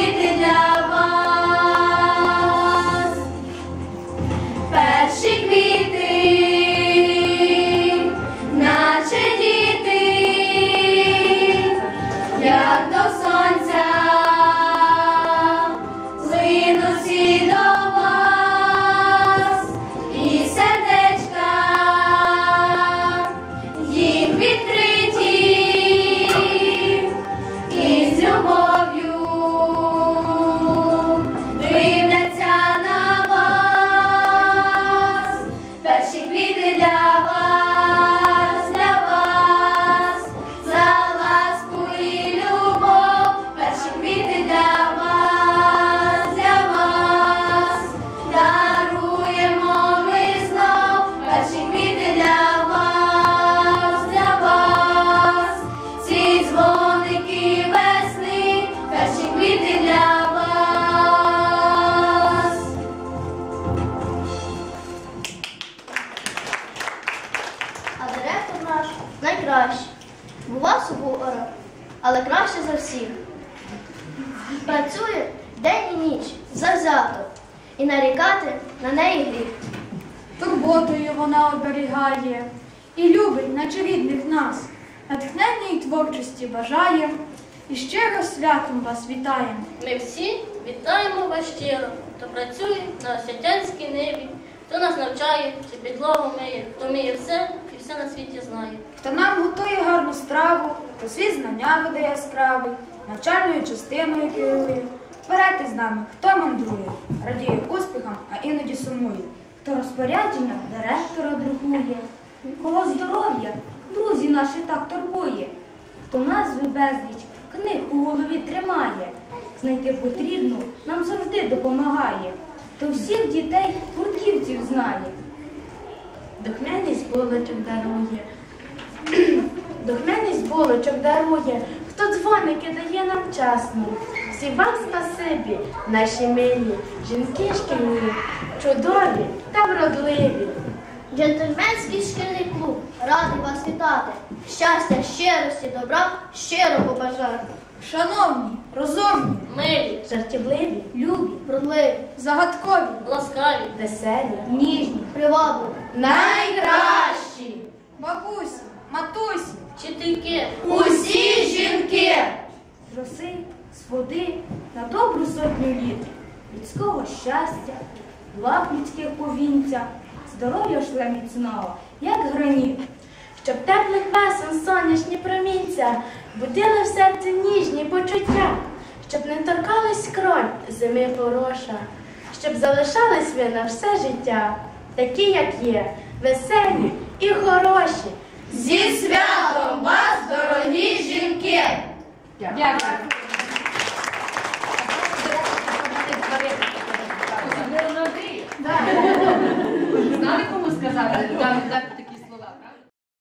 get it done. Найкращий. Була сувора, але краще за всіх. Працює день і ніч завзято, і нарікати на неї гріх. Турботою вона оберігає і любить, наче рідних нас. Натхнення й творчості бажає і щиро святом вас вітаємо. Ми всі вітаємо вас щиро, хто працює на освітянській небі, хто нас навчає, чи підлогу миє, хто вміє все і все на світі знає. Хто нам готує гарну страву, то свій знання веде яскравий, навчальною частиною керує. Вперед із нами, хто мандрує, радіє успіхам, а іноді сумує. Хто розпорядження директора друкує, кого здоров'я, друзі наші так турбує. Хто назви безліч книг у голові тримає, знайти потрібну нам завжди допомагає. То всіх дітей гуртківців знає. Духмяність булочок дарує. Духмяність булочок дарує, хто дзвоники дає нам вчасно. Всі вам спасибі, наші милі, жінки шкільні, чудові та вродливі. Джентльменський шкільний клуб радий вас вітати. Щастя, щирості, добра, щиро побажати. Шановні, розумні, Милі, Жартівливі, любі, Вродливі, загадкові, ласкаві, веселі, ніжні, привабливі. найкращі, бабусі, матусі, вчительки, Усі жінки. з роси, з води на добру сотню літ, людського щастя, благ людських повінця, здоров'я шле міцного, як граніт. Щоб теплих весен сонячні промінця будили в серці ніжні почуття, щоб не торкались кронь зими хороша, щоб залишались ви на все життя, такі, як є, веселі і хороші. Зі святом вас, дорогі жінки! Дякую.